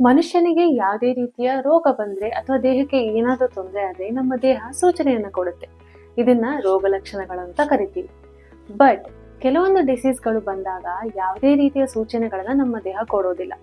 ಮನುಷ್ಯನಿಗೆ ಯಾವುದೇ ರೀತಿಯ ರೋಗ ಬಂದ್ರೆ ಅಥವಾ ದೇಹಕ್ಕೆ ಏನಾದರೂ ತೊಂದರೆ ಆದ್ರೆ ನಮ್ಮ ದೇಹ ಸೂಚನೆಯನ್ನು ಕೊಡುತ್ತೆ. ಇದನ್ನ ರೋಗ ಲಕ್ಷಣಗಳು ಅಂತ ಕರಿತೀವಿ. ಬಟ್ ಕೆಲವೊಂದು ಡಿಸೀಸ್ಗಳು ಬಂದಾಗ ಯಾವುದೇ ರೀತಿಯ ಸೂಚನೆಗಳನ್ನ ನಮ್ಮ ದೇಹ ಕೊಡೋದಿಲ್ಲ.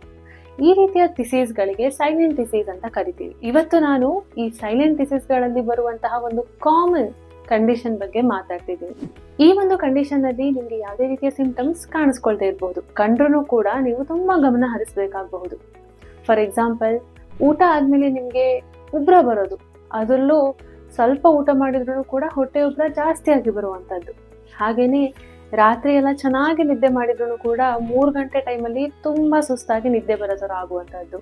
ಈ ರೀತಿಯ ಡಿಸೀಸ್ಗಳಿಗೆ ಸೈಲೆಂಟ್ ಡಿಸೀಸ್ ಅಂತ ಕರಿತೀವಿ. ಇವತ್ತು ನಾನು ಈ ಸೈಲೆಂಟ್ ಡಿಸೀಸ್ಗಳಲ್ಲಿ ಬರುವಂತಹ ಒಂದು ಕಾಮನ್ ಕಂಡೀಷನ್ ಬಗ್ಗೆ ಮಾತಾಡ್ತಿದ್ದೀನಿ. ಈ ಒಂದು ಕಂಡೀಷನ್ ಅಲ್ಲಿ ನಿಮ್ಗೆ ಯಾವುದೇ ರೀತಿಯ ಸಿಂಪ್ಟಮ್ಸ್ ಕಾಣಿಸ್ಕೊಳ್ತಾ ಇರಬಹುದು ಕಂಡ್ರೂ ಕೂಡ ನೀವು ತುಂಬಾ ಗಮನ ಹರಿಸಬೇಕಾಗಬಹುದು. ಫಾರ್ ಎಕ್ಸಾಂಪಲ್ ಊಟ ಆದ್ಮೇಲೆ ನಿಮಗೆ ಉಬ್ರ ಬರೋದು. ಅದರಲ್ಲೂ ಸ್ವಲ್ಪ ಊಟ ಮಾಡಿದ್ರು ಕೂಡ ಹೊಟ್ಟೆ ಉಬ್ರ ಆಗಿ ಬರುವಂತದ್ದು. ಹಾಗೇನೆ ರಾತ್ರಿ ಎಲ್ಲ ಚೆನ್ನಾಗಿ ನಿದ್ದೆ ಮಾಡಿದ್ರು ಕೂಡ ಮೂರು ಗಂಟೆ ಟೈಮಲ್ಲಿ ತುಂಬಾ ಸುಸ್ತಾಗಿ ನಿದ್ದೆ ಬರೋ ಥರ ಆಗುವಂತದ್ದು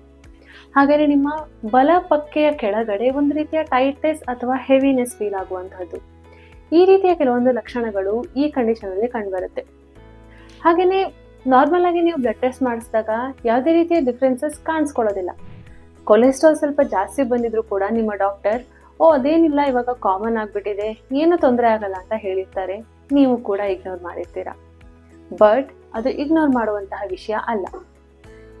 ಹಾಗೆಯೇ ನಿಮ್ಮ ಬಲ ಪಕ್ಕೆಯ ಕೆಳಗಡೆ ಒಂದು ರೀತಿಯ ಟೈಟ್ನೆಸ್ ಅಥವಾ ಹೆವಿನೆಸ್ ಫೀಲ್ ಆಗುವಂಥದ್ದು ಈ ರೀತಿಯ ಕೆಲವೊಂದು ಲಕ್ಷಣಗಳು ಈ ಕಂಡೀಷನ್ ಅಲ್ಲಿ ಕಂಡುಬರುತ್ತೆ ಹಾಗೆಯೇ ನಾರ್ಮಲ್ ಆಗಿ ನೀವು ಬ್ಲಡ್ ಟೆಸ್ಟ್ ಮಾಡಿಸಿದಾಗ ಯಾವುದೇ ರೀತಿಯ ಡಿಫ್ರೆನ್ಸಸ್ ಕಾಣಿಸ್ಕೊಳ್ಳೋದಿಲ್ಲ. ಕೊಲೆಸ್ಟ್ರಾಲ್ ಸ್ವಲ್ಪ ಜಾಸ್ತಿ ಬಂದಿದ್ರು ಕೂಡ ನಿಮ್ಮ ಡಾಕ್ಟರ್ ಓ, ಅದೇನಿಲ್ಲ, ಇವಾಗ ಕಾಮನ್ ಆಗಿಬಿಟ್ಟಿದೆ, ಏನು ತೊಂದರೆ ಆಗಲ್ಲ ಅಂತ ಹೇಳಿರ್ತಾರೆ. ನೀವು ಕೂಡ ಇಗ್ನೋರ್ ಮಾಡಿರ್ತೀರಾ? ಬಟ್ ಅದು ಇಗ್ನೋರ್ ಮಾಡುವಂತಹ ವಿಷಯ ಅಲ್ಲ.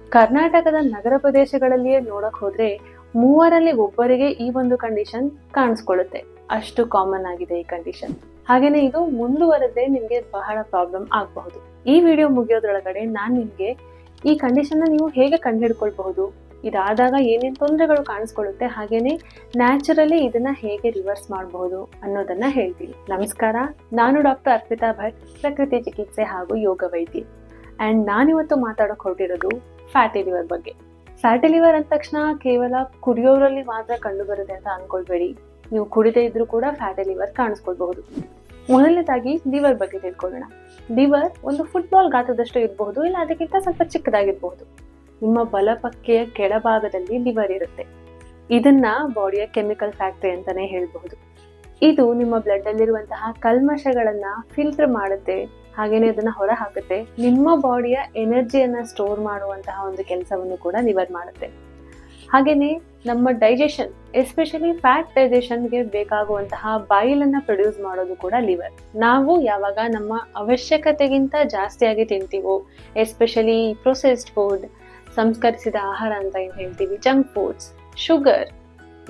ಕರ್ನಾಟಕದ ನಗರ ಪ್ರದೇಶಗಳಲ್ಲಿಯೇ ನೋಡಕ್ ಹೋದ್ರೆ ಮೂವರಲ್ಲಿ ಒಬ್ಬರಿಗೆ ಈ ಒಂದು ಕಂಡೀಷನ್ ಕಾಣಿಸ್ಕೊಳ್ಳುತ್ತೆ. ಅಷ್ಟು ಕಾಮನ್ ಆಗಿದೆ ಈ ಕಂಡೀಷನ್ ಹಾಗೇನೆ ಇದು ಮುಂದುವರೆದ್ರೆ ನಿಮಗೆ ಬಹಳ ಪ್ರಾಬ್ಲಮ್ ಆಗಬಹುದು. ಈ ವಿಡಿಯೋ ಮುಗಿಯೋದ್ರೊಳಗಡೆ ನಾನು ನಿಮಗೆ ಈ ಕಂಡೀಷನ್ನ ನೀವು ಹೇಗೆ ಕಂಡುಹಿಡ್ಕೊಳ್ಬಹುದು? ಇದಾದಾಗ ಏನೇನು ತೊಂದರೆಗಳು ಕಾಣಿಸ್ಕೊಳ್ಳುತ್ತೆ? ಹಾಗೇನೆ ನ್ಯಾಚುರಲಿ ಇದನ್ನ ಹೇಗೆ ರಿವರ್ಸ್ ಮಾಡಬಹುದು ಅನ್ನೋದನ್ನ ಹೇಳ್ತೀನಿ. ನಮಸ್ಕಾರ, ನಾನು ಡಾಕ್ಟರ್ ಅರ್ಪಿತಾ ಭಟ್, ಪ್ರಕೃತಿ ಚಿಕಿತ್ಸೆ ಹಾಗೂ ಯೋಗ ವೈದ್ಯೆ. ಅಂಡ್ ನಾನಿವತ್ತು ಮಾತಾಡೋಕೆ ಹೊರಟಿರೋದು ಫ್ಯಾಟಿ ಲಿವರ್ ಬಗ್ಗೆ. ಫ್ಯಾಟಿ ಲಿವರ್ ಅಂದ ತಕ್ಷಣ ಕೇವಲ ಕುಡಿಯೋರಲ್ಲಿ ಮಾತ್ರ ಕಂಡು ಬರುತ್ತೆ ಅಂತ ಅನ್ಕೊಳ್ಬೇಡಿ. ನೀವು ಕುಡಿದೇ ಇದ್ದರೂ ಕೂಡ ಫ್ಯಾಟಿ ಲಿವರ್ ಕಾಣಿಸ್ಕೊಳ್ಬಹುದು. ಮೊದಲನೇದಾಗಿ ಲಿವರ್ ಬಗ್ಗೆ ತಿಳ್ಕೊಳ್ಳೋಣ. ಲಿವರ್ ಒಂದು ಫುಟ್ಬಾಲ್ ಗಾತ್ರದಷ್ಟು ಇರಬಹುದು, ಇಲ್ಲ ಅದಕ್ಕಿಂತ ಸ್ವಲ್ಪ ಚಿಕ್ಕದಾಗಿರಬಹುದು. ನಿಮ್ಮ ಬಲಪಕ್ಕೆಯ ಕೆಳಭಾಗದಲ್ಲಿ ಲಿವರ್ ಇರುತ್ತೆ. ಇದನ್ನ ಬಾಡಿಯ ಕೆಮಿಕಲ್ ಫ್ಯಾಕ್ಟರಿ ಅಂತಾನೆ ಹೇಳಬಹುದು. ಇದು ನಿಮ್ಮ ಬ್ಲಡ್ ಅಲ್ಲಿರುವಂತಹ ಕಲ್ಮಶಗಳನ್ನ ಫಿಲ್ಟರ್ ಮಾಡುತ್ತೆ, ಹಾಗೇನೆ ಅದನ್ನ ಹೊರ ಹಾಕುತ್ತೆ ನಿಮ್ಮ ಬಾಡಿಯ ಎನರ್ಜಿಯನ್ನ ಸ್ಟೋರ್ ಮಾಡುವಂತಹ ಒಂದು ಕೆಲಸವನ್ನು ಕೂಡ ಲಿವರ್ ಮಾಡುತ್ತೆ. ಹಾಗೇನೆ ನಮ್ಮ ಡೈಜೆಷನ್ ಎಸ್ಪೆಷಲಿ ಫ್ಯಾಟ್ ಡೈಜೆಷನ್ಗೆ ಬೇಕಾಗುವಂತಹ ಬಾಯಿಲನ್ನ ಪ್ರೊಡ್ಯೂಸ್ ಮಾಡೋದು ಕೂಡ ಲಿವರ್ ನಾವು ಯಾವಾಗ ನಮ್ಮ ಅವಶ್ಯಕತೆಗಿಂತ ಜಾಸ್ತಿಯಾಗಿ ತಿಂತೀವೋ ಎಸ್ಪೆಷಲಿ ಪ್ರೊಸೆಸ್ಡ್ ಫುಡ್ ಸಂಸ್ಕರಿಸಿದ ಆಹಾರ ಅಂತ ಏನು ಹೇಳ್ತೀವಿ ಜಂಕ್ ಫುಡ್ಸ್ ಶುಗರ್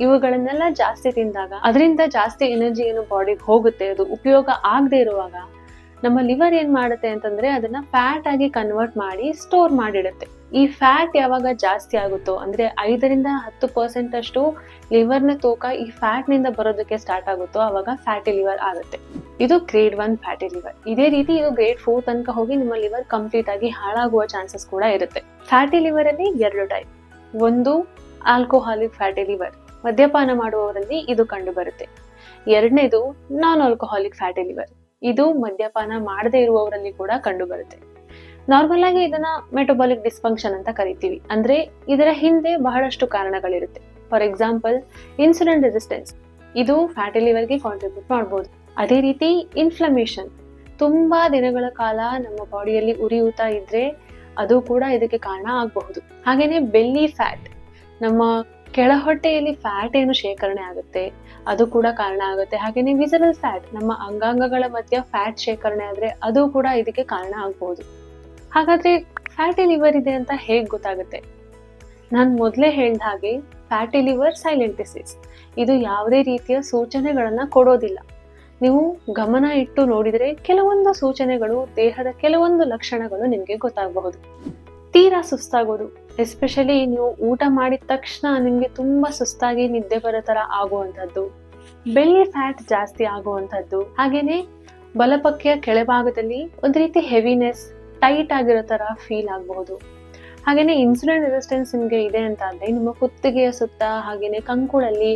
ಇವುಗಳನ್ನೆಲ್ಲ ಜಾಸ್ತಿ ತಿಂದಾಗ ಅದರಿಂದ ಜಾಸ್ತಿ ಎನರ್ಜಿ ಏನು ಬಾಡಿಗೆ ಹೋಗುತ್ತೆ, ಅದು ಉಪಯೋಗ ಆಗದೆ ಇರುವಾಗ ನಮ್ಮ ಲಿವರ್ ಏನು ಮಾಡುತ್ತೆ ಅಂತಂದ್ರೆ ಅದನ್ನ ಫ್ಯಾಟ್ ಆಗಿ ಕನ್ವರ್ಟ್ ಮಾಡಿ ಸ್ಟೋರ್ ಮಾಡಿಡುತ್ತೆ. ಈ ಫ್ಯಾಟ್ ಯಾವಾಗ ಜಾಸ್ತಿ ಆಗುತ್ತೋ, ಅಂದ್ರೆ ಐದರಿಂದ ಹತ್ತು ಪರ್ಸೆಂಟ್ ಅಷ್ಟು ಲಿವರ್ನ ತೂಕ ಈ ಫ್ಯಾಟ್ನಿಂದ ಬರೋದಕ್ಕೆ ಸ್ಟಾರ್ಟ್ ಆಗುತ್ತೋ, ಅವಾಗ ಫ್ಯಾಟಿ ಲಿವರ್ ಆಗುತ್ತೆ. ಇದು ಗ್ರೇಡ್ ಒನ್ ಫ್ಯಾಟಿ ಲಿವರ್ ಇದೇ ರೀತಿ ಇದು ಗ್ರೇಡ್ ಫೋರ್ ತನಕ ಹೋಗಿ ನಿಮ್ಮ ಲಿವರ್ ಕಂಪ್ಲೀಟ್ ಆಗಿ ಹಾಳಾಗುವ ಚಾನ್ಸಸ್ ಕೂಡ ಇರುತ್ತೆ. ಫ್ಯಾಟಿ ಲಿವರ್ ಅಲ್ಲಿ ಎರಡು ಟೈಪ್ ಒಂದು ಆಲ್ಕೋಹಾಲಿಕ್ ಫ್ಯಾಟಿ ಲಿವರ್ ಮದ್ಯಪಾನ ಮಾಡುವವರಲ್ಲಿ ಇದು ಕಂಡು ಬರುತ್ತೆ ಎರಡನೇದು ನಾನ್ ಆಲ್ಕೋಹಾಲಿಕ್ ಫ್ಯಾಟಿ ಲಿವರ್ ಇದು ಮದ್ಯಪಾನ ಮಾಡದೇ ಇರುವವರಲ್ಲಿ ಕೂಡ ಕಂಡು ಬರುತ್ತೆ ನಾರ್ಮಲ್ ಆಗಿ ಇದನ್ನ ಮೆಟಬಾಲಿಕ್ ಡಿಸ್ಫಂಕ್ಷನ್ ಅಂತ ಕರಿತೀವಿ. ಅಂದ್ರೆ ಇದರ ಹಿಂದೆ ಬಹಳಷ್ಟು ಕಾರಣಗಳಿರುತ್ತೆ. ಫಾರ್ ಎಕ್ಸಾಂಪಲ್ ಇನ್ಸುಲಿನ್ ರೆಸಿಸ್ಟೆನ್ಸ್ ಇದು ಫ್ಯಾಟಿ ಲಿವರ್ಗೆ ಕಾಂಟ್ರಿಬ್ಯೂಟ್ ಮಾಡಬಹುದು ಅದೇ ರೀತಿ ಇನ್ಫ್ಲಮೇಷನ್ ತುಂಬಾ ದಿನಗಳ ಕಾಲ ನಮ್ಮ ಬಾಡಿಯಲ್ಲಿ ಉರಿಯೂತ ಇದ್ರೆ ಅದು ಕೂಡ ಇದಕ್ಕೆ ಕಾರಣ ಆಗಬಹುದು. ಹಾಗೇನೆ ಬೆಲ್ಲಿ ಫ್ಯಾಟ್ ನಮ್ಮ ಕೆಳಹೊಟ್ಟೆಯಲ್ಲಿ ಫ್ಯಾಟ್ ಏನು ಶೇಖರಣೆ ಆಗುತ್ತೆ, ಅದು ಕೂಡ ಕಾರಣ ಆಗುತ್ತೆ. ಹಾಗೇನೆ ವಿಸರಲ್ ಫ್ಯಾಟ್ ನಮ್ಮ ಅಂಗಾಂಗಗಳ ಮಧ್ಯ ಫ್ಯಾಟ್ ಶೇಖರಣೆ ಆದ್ರೆ ಅದು ಕೂಡ ಇದಕ್ಕೆ ಕಾರಣ ಆಗಬಹುದು. ಹಾಗಾದ್ರೆ ಫ್ಯಾಟಿ ಲಿವರ್ ಇದೆ ಅಂತ ಹೇಗೆ ಗೊತ್ತಾಗುತ್ತೆ? ನಾನು ಮೊದಲೇ ಹೇಳ್ದ ಹಾಗೆ ಫ್ಯಾಟಿ ಲಿವರ್ ಸೈಲೆಂಟ್ ಡಿಸೀಸ್ ಇದು ಯಾವುದೇ ರೀತಿಯ ಸೂಚನೆಗಳನ್ನು ಕೊಡೋದಿಲ್ಲ. ನೀವು ಗಮನ ಇಟ್ಟು ನೋಡಿದ್ರೆ ಕೆಲವೊಂದು ಸೂಚನೆಗಳು, ದೇಹದ ಕೆಲವೊಂದು ಲಕ್ಷಣಗಳು ನಿಮಗೆ ಗೊತ್ತಾಗಬಹುದು. ತೀರಾ ಸುಸ್ತಾಗೋದು. ಎಸ್ಪೆಷಲಿ ನೀವು ಊಟ ಮಾಡಿದ ತಕ್ಷಣ ನಿಮಗೆ ತುಂಬಾ ಸುಸ್ತಾಗಿ ನಿದ್ದೆ ಬರೋ ಥರ ಆಗುವಂಥದ್ದು. ಬೆಳ್ಳಿ ಫ್ಯಾಟ್ ಜಾಸ್ತಿ ಆಗುವಂಥದ್ದು. ಹಾಗೆಯೇ ಬಲಪಕ್ಕಿಯ ಕೆಳಭಾಗದಲ್ಲಿ ಒಂದು ರೀತಿ ಹೆವಿನೆಸ್ ಟೈಟ್ ಆಗಿರೋ ಥರ ಫೀಲ್ ಆಗಬಹುದು ಹಾಗೆಯೇ ಇನ್ಸುಲಿನ್ ರೆಸಿಸ್ಟೆನ್ಸ್ ನಿಮಗೆ ಇದೆ ಅಂತ ಅಂದರೆ ನಿಮ್ಮ ಕುತ್ತಿಗೆಯ ಸುತ್ತ ಹಾಗೆಯೇ ಕಂಕುಳಲ್ಲಿ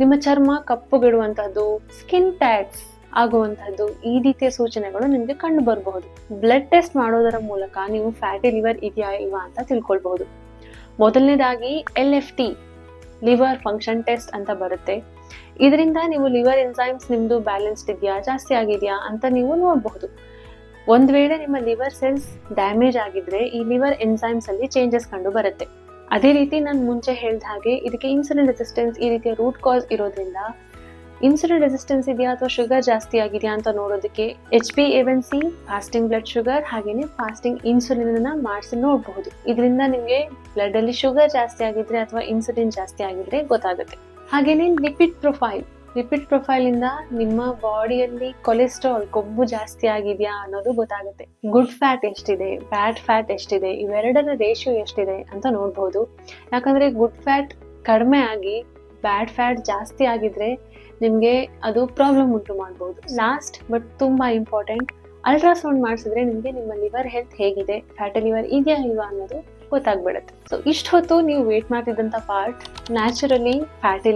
ನಿಮ್ಮ ಚರ್ಮ ಕಪ್ಪುಗಿಡುವಂಥದ್ದು ಸ್ಕಿನ್ ಟ್ಯಾಕ್ಸ್ ಆಗುವಂಥದ್ದು ಈ ರೀತಿಯ ಸೂಚನೆಗಳು ನಿಮಗೆ ಕಂಡು ಬರಬಹುದು. ಬ್ಲಡ್ ಟೆಸ್ಟ್ ಮಾಡೋದರ ಮೂಲಕ ನೀವು ಫ್ಯಾಟಿ ಲಿವರ್ ಇದೆಯಾ ಇಲ್ವಾ ಅಂತ ತಿಳ್ಕೊಳ್ಬಹುದು. ಮೊದಲನೇದಾಗಿ L F T liver function test ಅಂತ ಬರುತ್ತೆ. ಇದರಿಂದ ನೀವು ಲಿವರ್ ಎನ್ಸೈಮ್ಸ್ ನಿಮ್ಮದು ಬ್ಯಾಲೆನ್ಸ್ಡ್ ಇದೆಯಾ, ಜಾಸ್ತಿ ಆಗಿದೆಯಾ ಅಂತ ನೀವು ನೋಡಬಹುದು. ಒಂದ್ ವೇಳೆ ನಿಮ್ಮ ಲಿವರ್ ಸೆಲ್ಸ್ ಡ್ಯಾಮೇಜ್ ಆಗಿದ್ರೆ ಈ ಲಿವರ್ ಎನ್ಸೈಮ್ಸ್ ಅಲ್ಲಿ ಚೇಂಜಸ್ ಕಂಡು ಬರುತ್ತೆ. ಅದೇ ರೀತಿ ನಾನು ಮುಂಚೆ ಹೇಳ್ದ ಹಾಗೆ ಇದಕ್ಕೆ ಇನ್ಸುಲಿನ್ ರೆಸಿಸ್ಟೆನ್ಸ್ ಈ ರೀತಿಯ ರೂಟ್ ಕಾಸ್ ಇರೋದ್ರಿಂದ ಇನ್ಸುಲಿನ್ ರೆಸಿಸ್ಟೆನ್ಸ್ ಇದೆಯಾ ಅಥವಾ ಶುಗರ್ ಜಾಸ್ತಿ ಆಗಿದೆಯಾ ಅಂತ ನೋಡೋದಕ್ಕೆ H P N C fasting blood sugar ಹಾಗೇನೆ ಫಾಸ್ಟಿಂಗ್ ಇನ್ಸುಲಿನ್ ಮಾಡಿಸಿ ನೋಡಬಹುದು. ಇದರಿಂದ ನಿಮಗೆ ಬ್ಲಡ್ ಅಲ್ಲಿ ಶುಗರ್ ಜಾಸ್ತಿ ಆಗಿದ್ರೆ ಅಥವಾ ಇನ್ಸುಲಿನ್ ಜಾಸ್ತಿ ಆಗಿದ್ರೆ ಗೊತ್ತಾಗುತ್ತೆ. ಹಾಗೇನೆ ಲಿಪಿಡ್ ಪ್ರೊಫೈಲ್ ಲಿಪಿಡ್ ಪ್ರೊಫೈಲ್ ಇಂದ ನಿಮ್ಮ ಬಾಡಿಯಲ್ಲಿ ಕೊಲೆಸ್ಟ್ರಾಲ್ ಕೊಬ್ಬು ಜಾಸ್ತಿ ಆಗಿದೆಯಾ ಅನ್ನೋದು ಗೊತ್ತಾಗುತ್ತೆ. ಗುಡ್ ಫ್ಯಾಟ್ ಎಷ್ಟಿದೆ ಬ್ಯಾಡ್ ಫ್ಯಾಟ್ ಎಷ್ಟಿದೆ ಇವೆರಡರ ರೇಷಿಯೋ ಎಷ್ಟಿದೆ ಅಂತ ನೋಡ್ಬೋದು. ಯಾಕಂದ್ರೆ ಗುಡ್ ಫ್ಯಾಟ್ ಕಡಿಮೆ ಆಗಿ ಬ್ಯಾಡ್ ಫ್ಯಾಟ್ ಜಾಸ್ತಿ ಆಗಿದ್ರೆ ನಿಮಗೆ ಅದು ಪ್ರಾಬ್ಲಮ್ ಉಂಟು ಮಾಡ್ಬೋದು. ಲಾಸ್ಟ್ ಬಟ್ ತುಂಬಾ ಇಂಪಾರ್ಟೆಂಟ್ ಅಲ್ಟ್ರಾಸೌಂಡ್ ಮಾಡಿಸಿದ್ರೆ ನಿಮಗೆ ನಿಮ್ಮ ಲಿವರ್ ಹೆಲ್ತ್ ಹೇಗಿದೆ ಫ್ಯಾಟಿ ಲಿವರ್ ಇದೆಯಾ ಇಲ್ವಾ ಅನ್ನೋದು ಗೊತ್ತಾಗ್ಬಿಡುತ್ತೆ. ಸೊ ಇಷ್ಟು ಹೊತ್ತು ನೀವು ವೇಟ್ ಮಾಡ್ತಿದ್ದಂಥ ಪಾರ್ಟ್ ನ್ಯಾಚುರಲಿ ಫ್ಯಾಟಿ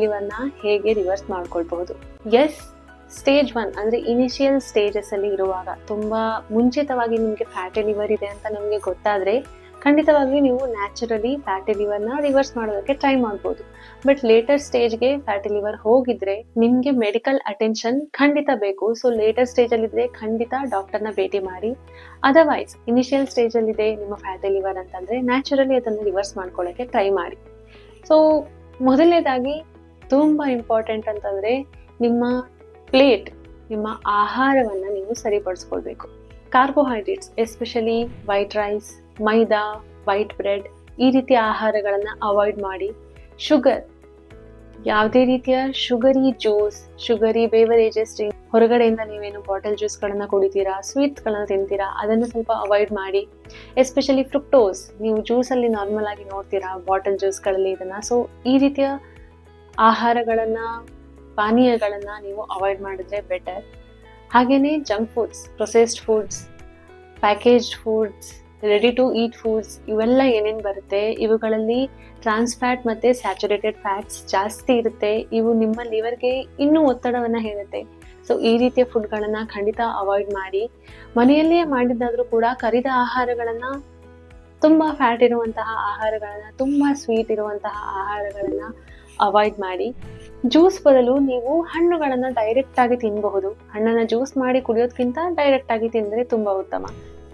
ಹೇಗೆ ರಿವರ್ಸ್ ಮಾಡ್ಕೊಳ್ಬಹುದು. ಎಸ್ ಸ್ಟೇಜ್ ಒನ್ ಅಂದ್ರೆ ಇನಿಷಿಯಲ್ ಸ್ಟೇಜಸ್ ಅಲ್ಲಿ ಇರುವಾಗ ತುಂಬಾ ಮುಂಚಿತವಾಗಿ ನಿಮಗೆ ಫ್ಯಾಟಿ ಲಿವರ್ ಇದೆ ಅಂತ ನಮಗೆ ಗೊತ್ತಾದ್ರೆ ಖಂಡಿತವಾಗಿ ನೀವು ನ್ಯಾಚುರಲಿ ಫ್ಯಾಟಿ ಲಿವರ್ನ ರಿವರ್ಸ್ ಮಾಡೋದಕ್ಕೆ ಟ್ರೈ ಮಾಡ್ಬೋದು. ಬಟ್ ಲೇಟರ್ ಸ್ಟೇಜ್ಗೆ ಫ್ಯಾಟಿ ಲಿವರ್ ಹೋಗಿದ್ರೆ ನಿಮಗೆ ಮೆಡಿಕಲ್ ಅಟೆನ್ಷನ್ ಖಂಡಿತ ಬೇಕು. ಸೊ ಲೇಟರ್ ಸ್ಟೇಜಲ್ಲಿದ್ದರೆ ಖಂಡಿತ ಡಾಕ್ಟರ್ನ ಭೇಟಿ ಮಾಡಿ. ಅದರ್ವೈಸ್ ಇನಿಷಿಯಲ್ ಸ್ಟೇಜಲ್ಲಿದೆ ನಿಮ್ಮ ಫ್ಯಾಟಿ ಲಿವರ್ ಅಂತಂದರೆ ನ್ಯಾಚುರಲಿ ಅದನ್ನು ರಿವರ್ಸ್ ಮಾಡ್ಕೊಳ್ಳೋಕ್ಕೆ ಟ್ರೈ ಮಾಡಿ. ಸೊ ಮೊದಲನೇದಾಗಿ ತುಂಬ ಇಂಪಾರ್ಟೆಂಟ್ ಅಂತಂದರೆ ನಿಮ್ಮ ಪ್ಲೇಟ್ ನಿಮ್ಮ ಆಹಾರವನ್ನು ನೀವು ಸರಿಪಡಿಸ್ಕೊಳ್ಬೇಕು. Carbohydrates especially white rice maida, white bread ಈ ರೀತಿಯ ಆಹಾರಗಳನ್ನು ಅವಾಯ್ಡ್ ಮಾಡಿ. ಶುಗರ್, ಯಾವುದೇ ರೀತಿಯ ಶುಗರಿ ಜ್ಯೂಸ್, ಶುಗರಿ ಬೇವರೇಜಸ್ ಹೊರಗಡೆಯಿಂದ ನೀವೇನು ಬಾಟಲ್ ಜ್ಯೂಸ್ಗಳನ್ನು ಕುಡಿತೀರಾ ಸ್ವೀಟ್ಸ್ಗಳನ್ನು ತಿಂತೀರಾ, ಅದನ್ನು ಸ್ವಲ್ಪ ಅವಾಯ್ಡ್ ಮಾಡಿ. ಎಸ್ಪೆಷಲಿ ಫ್ರುಕ್ಟೋಸ್ ನೀವು ಜ್ಯೂಸಲ್ಲಿ ನಾರ್ಮಲ್ ಆಗಿ ನೋಡ್ತೀರಾ ಬಾಟಲ್ ಜ್ಯೂಸ್ಗಳಲ್ಲಿ ಇದನ್ನು. ಸೊ ಈ ರೀತಿಯ ಆಹಾರಗಳನ್ನು, ಪಾನೀಯಗಳನ್ನು ನೀವು ಅವಾಯ್ಡ್ ಮಾಡಿದ್ರೆ ಬೆಟರ್ ಹಾಗೆಯೇ junk foods processed foods packaged foods ready to eat foods ಇವೆಲ್ಲ ಏನೇನು ಬರುತ್ತೆ? ಇವುಗಳಲ್ಲಿ ಟ್ರಾನ್ಸ್ ಫ್ಯಾಟ್ ಮತ್ತು ಸ್ಯಾಚುರೇಟೆಡ್ ಫ್ಯಾಟ್ಸ್ ಜಾಸ್ತಿ ಇರುತ್ತೆ. ಇವು ನಿಮ್ಮ ಲಿವರ್ಗೆ ಇನ್ನೂ ಒತ್ತಡವನ್ನು ಹೇರುತ್ತೆ. ಸೊ ಈ ರೀತಿಯ ಫುಡ್ಗಳನ್ನು ಖಂಡಿತ ಅವಾಯ್ಡ್ ಮಾಡಿ. ಮನೆಯಲ್ಲೇ ಮಾಡಿದ್ದಾದರೂ ಕೂಡ ಕರಿದ ಆಹಾರಗಳನ್ನು, ತುಂಬ ಫ್ಯಾಟ್ ಇರುವಂತಹ ಆಹಾರಗಳನ್ನು, ತುಂಬ ಸ್ವೀಟ್ ಇರುವಂತಹ ಆಹಾರಗಳನ್ನು ಅವಾಯ್ಡ್ ಮಾಡಿ. ಜ್ಯೂಸ್ ಬದಲು ನೀವು ಹಣ್ಣುಗಳನ್ನು ಡೈರೆಕ್ಟ್ ಆಗಿ ತಿನ್ನಬಹುದು ಹಣ್ಣನ್ನು ಜ್ಯೂಸ್ ಮಾಡಿ ಕುಡಿಯೋದಕ್ಕಿಂತ ಡೈರೆಕ್ಟ್ ಆಗಿ ತಿಂದರೆ ತುಂಬ ಉತ್ತಮ.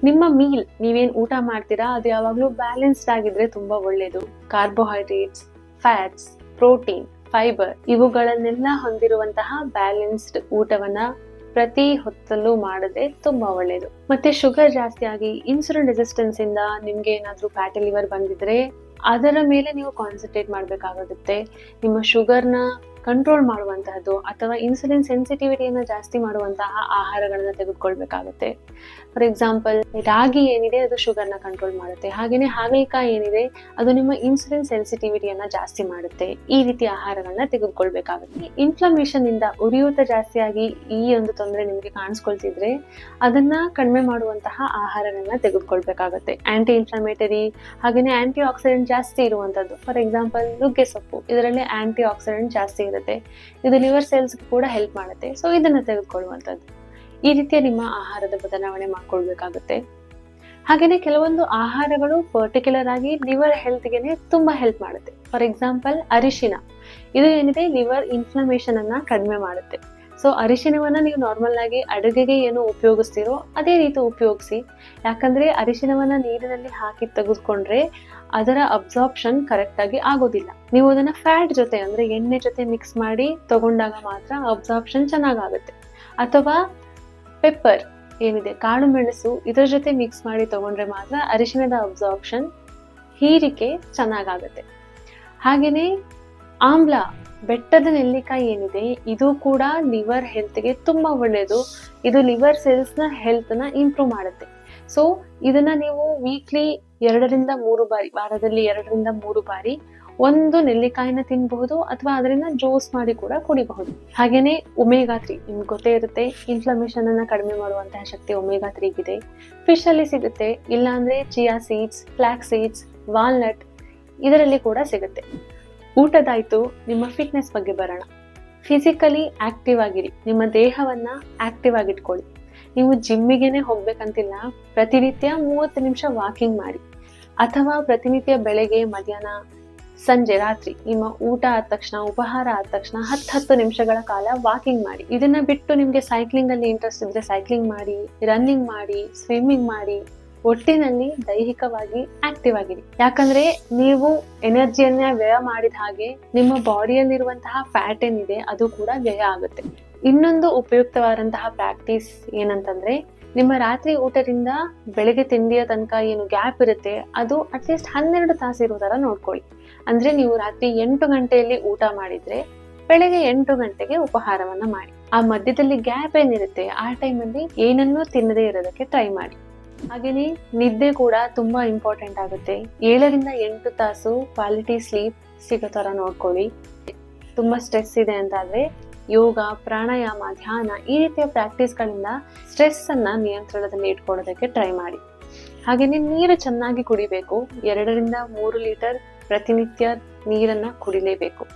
ನಿಮ್ಮ ಮೀಲ್ ನೀವೇನು ಊಟ ಮಾಡ್ತೀರಾ? ಅದು ಯಾವಾಗಲೂ ಬ್ಯಾಲೆನ್ಸ್ಡ್ ಆಗಿದ್ರೆ ತುಂಬ ಒಳ್ಳೆಯದು ಕಾರ್ಬೋಹೈಡ್ರೇಟ್ಸ್ ಫ್ಯಾಟ್ಸ್ ಪ್ರೋಟೀನ್ ಫೈಬರ್ ಇವುಗಳನ್ನೆಲ್ಲ ಹೊಂದಿರುವಂತಹ ಬ್ಯಾಲೆನ್ಸ್ಡ್ ಊಟವನ್ನ ಪ್ರತಿ ಹೊತ್ತಲ್ಲೂ ಮಾಡಿದ್ರೆ ತುಂಬಾ ಒಳ್ಳೆಯದು ಮತ್ತೆ ಶುಗರ್ ಜಾಸ್ತಿ ಆಗಿ ಇನ್ಸುಲಿನ್ ರೆಸಿಸ್ಟೆನ್ಸ್ ಇಂದ ನಿಮ್ಗೆ ಏನಾದ್ರೂ ಫ್ಯಾಟಿ ಲಿವರ್ ಬಂದಿದ್ರೆ ಅದರ ಮೇಲೆ ನೀವು ಕಾನ್ಸಂಟ್ರೇಟ್ ಮಾಡಬೇಕಾಗುತ್ತೆ. ನಿಮ್ಮ ಶುಗರ್ನ ಕಂಟ್ರೋಲ್ ಮಾಡುವಂತಹದ್ದು ಅಥವಾ ಇನ್ಸುಲಿನ್ ಸೆನ್ಸಿಟಿವಿಟಿಯನ್ನು ಜಾಸ್ತಿ ಮಾಡುವಂತಹ ಆಹಾರಗಳನ್ನ ತೆಗೆದುಕೊಳ್ಬೇಕಾಗುತ್ತೆ. ಫಾರ್ ಎಕ್ಸಾಂಪಲ್ ರಾಗಿ ಏನಿದೆ, ಅದು ಶುಗರ್ನ ಕಂಟ್ರೋಲ್ ಮಾಡುತ್ತೆ. ಹಾಗೆಯೇ ಹಾಗಲಕಾಯಿ ಏನಿದೆ, ಅದು ನಿಮ್ಮ ಇನ್ಸುಲಿನ್ ಸೆನ್ಸಿಟಿವಿಟಿಯನ್ನ ಜಾಸ್ತಿ ಮಾಡುತ್ತೆ. ಈ ರೀತಿ ಆಹಾರಗಳನ್ನ ತೆಗೆದುಕೊಳ್ಬೇಕಾಗುತ್ತೆ. ಇನ್ಫ್ಲಮೇಷನ್ ಇಂದ ಉರಿಯೂತ ಜಾಸ್ತಿಯಾಗಿ ಈ ಒಂದು ತೊಂದರೆ ನಿಮಗೆ ಕಾಣಿಸ್ಕೊಳ್ತಿದ್ರೆ, ಅದನ್ನ ಕಡಿಮೆ ಮಾಡುವಂತಹ ಆಹಾರಗಳನ್ನ ತೆಗೆದುಕೊಳ್ಬೇಕಾಗುತ್ತೆ. ಆಂಟಿ ಇನ್ಫ್ಲಮೇಟರಿ ಹಾಗೆಯೇ ಆಂಟಿ ಆಕ್ಸಿಡೆಂಟ್ ಜಾಸ್ತಿ ಇರುವಂತದ್ದು. ಫಾರ್ ಎಕ್ಸಾಂಪಲ್ ನುಗ್ಗೆ ಸೊಪ್ಪು, ಇದರಲ್ಲಿ ಆಂಟಿ ಆಕ್ಸಿಡೆಂಟ್ ಜಾಸ್ತಿ ಇರುತ್ತೆ. ಇದು ಲಿವರ್ ಸೆಲ್ಸ್ ಕೂಡ ಹೆಲ್ಪ್ ಮಾಡುತ್ತೆ. ಸೊ ಇದನ್ನ ತೆಗೆದುಕೊಳ್ಳುವಂಥದ್ದು ಈ ರೀತಿಯ ನಿಮ್ಮ ಆಹಾರದ ಬದಲಾವಣೆ ಮಾಡ್ಕೊಳ್ಬೇಕಾಗುತ್ತೆ. ಹಾಗೆಯೇ ಕೆಲವೊಂದು ಆಹಾರಗಳು ಪರ್ಟಿಕ್ಯುಲರ್ ಆಗಿ ಲಿವರ್ ಹೆಲ್ತ್ಗೆನೆ ತುಂಬಾ ಹೆಲ್ಪ್ ಮಾಡುತ್ತೆ. ಫಾರ್ ಎಕ್ಸಾಂಪಲ್ ಅರಿಶಿನ. ಇದು ಏನಿದೆ? ಲಿವರ್ ಇನ್ಫ್ಲಮೇಷನ್ ಅನ್ನ ಕಡಿಮೆ ಮಾಡುತ್ತೆ. ಸೊ ಅರಿಶಿನವನ್ನ ನೀವು ನಾರ್ಮಲ್ ಆಗಿ ಅಡುಗೆಗೆ ಏನು ಉಪಯೋಗಿಸ್ತೀರೋ ಅದೇ ರೀತಿ ಉಪಯೋಗಿಸಿ. ಯಾಕಂದ್ರೆ ಅರಿಶಿನವನ್ನ ನೀರಿನಲ್ಲಿ ಹಾಕಿ ತೆಗೆದುಕೊಂಡ್ರೆ ಅದರ ಅಬ್ಸಾರ್ಪ್ಷನ್ ಕರೆಕ್ಟ್ ಆಗಿ ಆಗೋದಿಲ್ಲ. ನೀವು ಅದನ್ನ ಫ್ಯಾಟ್ ಜೊತೆ ಅಂದ್ರೆ ಎಣ್ಣೆ ಜೊತೆ ಮಿಕ್ಸ್ ಮಾಡಿ ತಗೊಂಡಾಗ ಮಾತ್ರ ಅಬ್ಸಾರ್ಪ್ಷನ್ ಚೆನ್ನಾಗಾಗುತ್ತೆ. ಅಥವಾ ಪೆಪ್ಪರ್ ಏನಿದೆ? ಕಾಳು ಮೆಣಸು ಇದರ ಜೊತೆ ಮಿಕ್ಸ್ ಮಾಡಿ ತಗೊಂಡ್ರೆ ಮಾತ್ರ ಅರಿಶಿಣದ ಅಬ್ಸಾರ್ಪ್ಷನ್ ಹೀರಿಕೆ ಚೆನ್ನಾಗಾಗುತ್ತೆ. ಹಾಗೆಯೇ ಆಮ್ಲ, ಬೆಟ್ಟದ ನೆಲ್ಲಿಕಾಯಿ ಏನಿದೆ? ಇದು ಕೂಡ ಲಿವರ್ ಹೆಲ್ತ್ಗೆ ತುಂಬ ಒಳ್ಳೆಯದು ಇದು ಲಿವರ್ ಸೆಲ್ಸ್ನ ಹೆಲ್ತ್ನ ಇಂಪ್ರೂವ್ ಮಾಡುತ್ತೆ. ಸೊ ಇದನ್ನ ನೀವು ವೀಕ್ಲಿ ಎರಡರಿಂದ ಮೂರು ಬಾರಿ, ವಾರದಲ್ಲಿ ಎರಡರಿಂದ ಮೂರು ಬಾರಿ ಒಂದು ನೆಲ್ಲಿಕಾಯಿನ ತಿನ್ನಬಹುದು ಅಥವಾ ಅದರಿಂದ ಜ್ಯೂಸ್ ಮಾಡಿ ಕೂಡ ಕುಡಿಬಹುದು. ಹಾಗೇನೆ ಒಮೇಗಾ ತ್ರೀ ನಿಮ್ಗೆ ಗೊತ್ತೇ ಇರುತ್ತೆ ಇನ್ಫ್ಲಮೇಷನ್ ಅನ್ನ ಕಡಿಮೆ ಮಾಡುವಂತಹ ಶಕ್ತಿ ಒಮೇಗಾ ತ್ರೀಗಿದೆ ಫಿಶ್ ಅಲ್ಲಿ ಸಿಗುತ್ತೆ, ಇಲ್ಲಾಂದ್ರೆ chia seeds flax seeds walnut ಇದರಲ್ಲಿ ಕೂಡ ಸಿಗುತ್ತೆ. ಊಟದಾಯ್ತು, ನಿಮ್ಮ ಫಿಟ್ನೆಸ್ ಬಗ್ಗೆ ಬರೋಣ. ಫಿಸಿಕಲಿ ಆಕ್ಟಿವ್ ಆಗಿರಿ, ನಿಮ್ಮ ದೇಹವನ್ನ ಆಕ್ಟಿವ್ ಆಗಿಟ್ಕೊಳ್ಳಿ. ನೀವು ಜಿಮ್ಮಿಗೆನೆ ಹೋಗ್ಬೇಕಂತಿಲ್ಲ, ಪ್ರತಿನಿತ್ಯ ಮೂವತ್ತು ನಿಮಿಷ ವಾಕಿಂಗ್ ಮಾಡಿ. ಅಥವಾ ಪ್ರತಿನಿತ್ಯ ಬೆಳಗ್ಗೆ, ಮಧ್ಯಾಹ್ನ ಸಂಜೆ ರಾತ್ರಿ ನಿಮ್ಮ ಊಟ ಆದ ತಕ್ಷಣ, ಉಪಹಾರ ಆದ ತಕ್ಷಣ ಹತ್ತು ಹತ್ತು ನಿಮಿಷಗಳ ಕಾಲ ವಾಕಿಂಗ್ ಮಾಡಿ. ಇದನ್ನ ಬಿಟ್ಟು ನಿಮ್ಗೆ ಸೈಕ್ಲಿಂಗ್ ಅಲ್ಲಿ ಇಂಟ್ರೆಸ್ಟ್ ಇದ್ರೆ ಸೈಕ್ಲಿಂಗ್ ಮಾಡಿ ರನ್ನಿಂಗ್ ಮಾಡಿ ಸ್ವಿಮ್ಮಿಂಗ್ ಮಾಡಿ, ಒಟ್ಟಿನಲ್ಲಿ ದೈಹಿಕವಾಗಿ ಆಕ್ಟಿವ್ ಆಗಿರಿ. ಯಾಕಂದ್ರೆ ನೀವು ಎನರ್ಜಿಯನ್ನ ವ್ಯಯ ಮಾಡಿದ ಹಾಗೆ ನಿಮ್ಮ ಬಾಡಿಯಲ್ಲಿರುವಂತಹ ಫ್ಯಾಟ್ ಏನಿದೆ ಅದು ಕೂಡ ವ್ಯಯ ಆಗುತ್ತೆ. ಇನ್ನೊಂದು ಉಪಯುಕ್ತವಾದಂತಹ ಪ್ರಾಕ್ಟೀಸ್ ಏನಂತಂದ್ರೆ ನಿಮ್ಮ ರಾತ್ರಿ ಊಟದಿಂದ ಬೆಳಗ್ಗೆ ತಿಂಡಿಯ ತನಕ ಏನು ಗ್ಯಾಪ್ ಇರುತ್ತೆ, ಅದು ಅಟ್ಲೀಸ್ಟ್ ಹನ್ನೆರಡು ತಾಸು ಇರೋ ಥರ ನೋಡ್ಕೊಳ್ಳಿ. ಅಂದ್ರೆ ನೀವು ರಾತ್ರಿ ಎಂಟು ಗಂಟೆಯಲ್ಲಿ ಊಟ ಮಾಡಿದ್ರೆ ಬೆಳಗ್ಗೆ ಎಂಟು ಗಂಟೆಗೆ ಉಪಹಾರವನ್ನ ಮಾಡಿ. ಆ ಮಧ್ಯದಲ್ಲಿ ಗ್ಯಾಪ್ ಏನಿರುತ್ತೆ, ಆ ಟೈಮಲ್ಲಿ ಏನನ್ನೂ ತಿನ್ನದೇ ಇರೋದಕ್ಕೆ ಟ್ರೈ ಮಾಡಿ. ಹಾಗೇನೆ ನಿದ್ದೆ ಕೂಡ ತುಂಬಾ ಇಂಪಾರ್ಟೆಂಟ್ ಆಗುತ್ತೆ. ಏಳರಿಂದ ಎಂಟು ತಾಸು ಕ್ವಾಲಿಟಿ ಸ್ಲೀಪ್ ಸಿಗೋ ಥರ ನೋಡ್ಕೊಳ್ಳಿ. ತುಂಬಾ ಸ್ಟ್ರೆಸ್ ಇದೆ ಅಂತಾದ್ರೆ ಯೋಗ, ಪ್ರಾಣಾಯಾಮ, ಧ್ಯಾನ ಈ ರೀತಿಯ ಪ್ರಾಕ್ಟೀಸ್ಗಳಿಂದ ಸ್ಟ್ರೆಸ್ ಅನ್ನ ನಿಯಂತ್ರಣದಲ್ಲಿ ಇಟ್ಕೊಳ್ಳೋದಕ್ಕೆ ಟ್ರೈ ಮಾಡಿ. ಹಾಗೆಯೇ ನೀರು ಚೆನ್ನಾಗಿ ಕುಡಿಬೇಕು. ಎರಡರಿಂದ ಮೂರು ಲೀಟರ್ ಪ್ರತಿನಿತ್ಯ ನೀರನ್ನ ಕುಡಿಲೇಬೇಕು.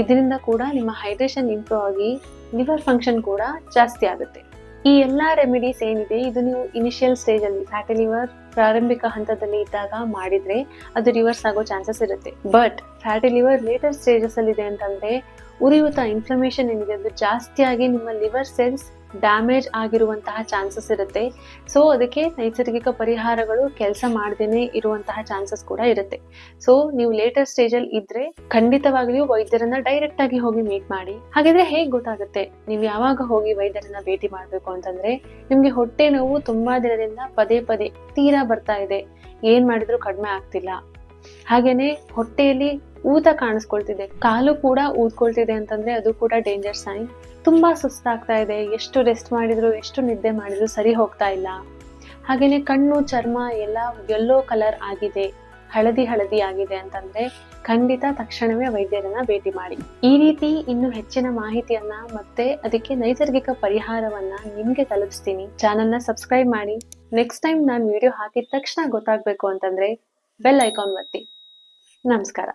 ಇದರಿಂದ ಕೂಡ ನಿಮ್ಮ ಹೈಡ್ರೇಷನ್ ಇಂಪ್ರೂವ್ ಆಗಿ ಲಿವರ್ ಫಂಕ್ಷನ್ ಕೂಡ ಜಾಸ್ತಿ ಆಗುತ್ತೆ. ಈ ಎಲ್ಲಾ ರೆಮಿಡೀಸ್ ಏನಿದೆ, ಇದು ನೀವು ಇನಿಷಿಯಲ್ ಸ್ಟೇಜ್ ಅಲ್ಲಿ ಫ್ಯಾಟಿ ಲಿವರ್ ಪ್ರಾರಂಭಿಕ ಹಂತದಲ್ಲಿ ಇದ್ದಾಗ ಮಾಡಿದ್ರೆ ಅದು ರಿವರ್ಸ್ ಆಗೋ ಚಾನ್ಸಸ್ ಇರುತ್ತೆ. But fatty liver later stages ಅಲ್ಲಿ ಇದೆ ಅಂತಂದ್ರೆ ಉರಿಯೂತ ಇನ್ಫ್ಲಮೇಷನ್ ಏನಿದೆ ಅದು ಜಾಸ್ತಿಯಾಗಿ ನಿಮ್ಮ ಲಿವರ್ ಸೆಲ್ಸ್ ಡ್ಯಾಮೇಜ್ ಆಗಿರುವಂತಹ ಚಾನ್ಸಸ್ ಇರುತ್ತೆ. ಸೊ ಅದಕ್ಕೆ ನೈಸರ್ಗಿಕ ಪರಿಹಾರಗಳು ಕೆಲಸ ಮಾಡದೇನೆ ಇರುವಂತಹ ಚಾನ್ಸಸ್ ಕೂಡ ಇರುತ್ತೆ. ಸೊ ನೀವು ಲೇಟರ್ ಸ್ಟೇಜ್ ಅಲ್ಲಿ ಇದ್ರೆ ಖಂಡಿತವಾಗ್ಲೂ ವೈದ್ಯರನ್ನ ಡೈರೆಕ್ಟ್ ಆಗಿ ಹೋಗಿ ಮೀಟ್ ಮಾಡಿ. ಹಾಗಿದ್ರೆ ಹೇಗೆ ಗೊತ್ತಾಗುತ್ತೆ? ನೀವು ಯಾವಾಗ ಹೋಗಿ ವೈದ್ಯರನ್ನ ಭೇಟಿ ಮಾಡಬೇಕು ಅಂತಂದ್ರೆ, ನಿಮ್ಗೆ ಹೊಟ್ಟೆ ನೋವು ತುಂಬಾ ದಿನದಿಂದ ಪದೇ ಪದೇ ತೀರಾ ಬರ್ತಾ ಇದೆ. ಏನ್ ಮಾಡಿದ್ರು ಕಡಿಮೆ ಆಗ್ತಿಲ್ಲ. ಹಾಗೇನೆ ಹೊಟ್ಟೆಯಲ್ಲಿ ಊತ ಕಾಣಿಸ್ಕೊಳ್ತಿದೆ. ಕಾಲು ಕೂಡ ಊದ್ಕೊಳ್ತಿದೆ ಅಂತಂದ್ರೆ ಅದು ಕೂಡ ಡೇಂಜರ್ ಸೈನ್ ತುಂಬಾ ಸುಸ್ತಾಗ್ತಾ ಇದೆ. ಎಷ್ಟು ರೆಸ್ಟ್ ಮಾಡಿದ್ರು, ಎಷ್ಟು ನಿದ್ದೆ ಮಾಡಿದ್ರು ಸರಿ ಹೋಗ್ತಾ ಇಲ್ಲ. ಹಾಗೇನೆ ಕಣ್ಣು, ಚರ್ಮ ಎಲ್ಲ ಎಲ್ಲೋ ಕಲರ್ ಆಗಿದೆ. ಹಳದಿ ಹಳದಿ ಆಗಿದೆ ಅಂತಂದ್ರೆ ಖಂಡಿತ ತಕ್ಷಣವೇ ವೈದ್ಯರನ್ನ ಭೇಟಿ ಮಾಡಿ. ಈ ರೀತಿ ಇನ್ನು ಹೆಚ್ಚಿನ ಮಾಹಿತಿಯನ್ನ ಮತ್ತೆ ಅದಕ್ಕೆ ನೈಸರ್ಗಿಕ ಪರಿಹಾರವನ್ನ ನಿಮ್ಗೆ ತಲುಪಿಸ್ತೀನಿ. ಚಾನಲ್ನ ಸಬ್ಸ್ಕ್ರೈಬ್ ಮಾಡಿ. ನೆಕ್ಸ್ಟ್ ಟೈಮ್ ನಾನು ವಿಡಿಯೋ ಹಾಕಿದ ತಕ್ಷಣ ಗೊತ್ತಾಗ್ಬೇಕು ಅಂತಂದ್ರೆ ಬೆಲ್ ಐಕಾನ್ ಒತ್ತಿ. ನಮಸ್ಕಾರ.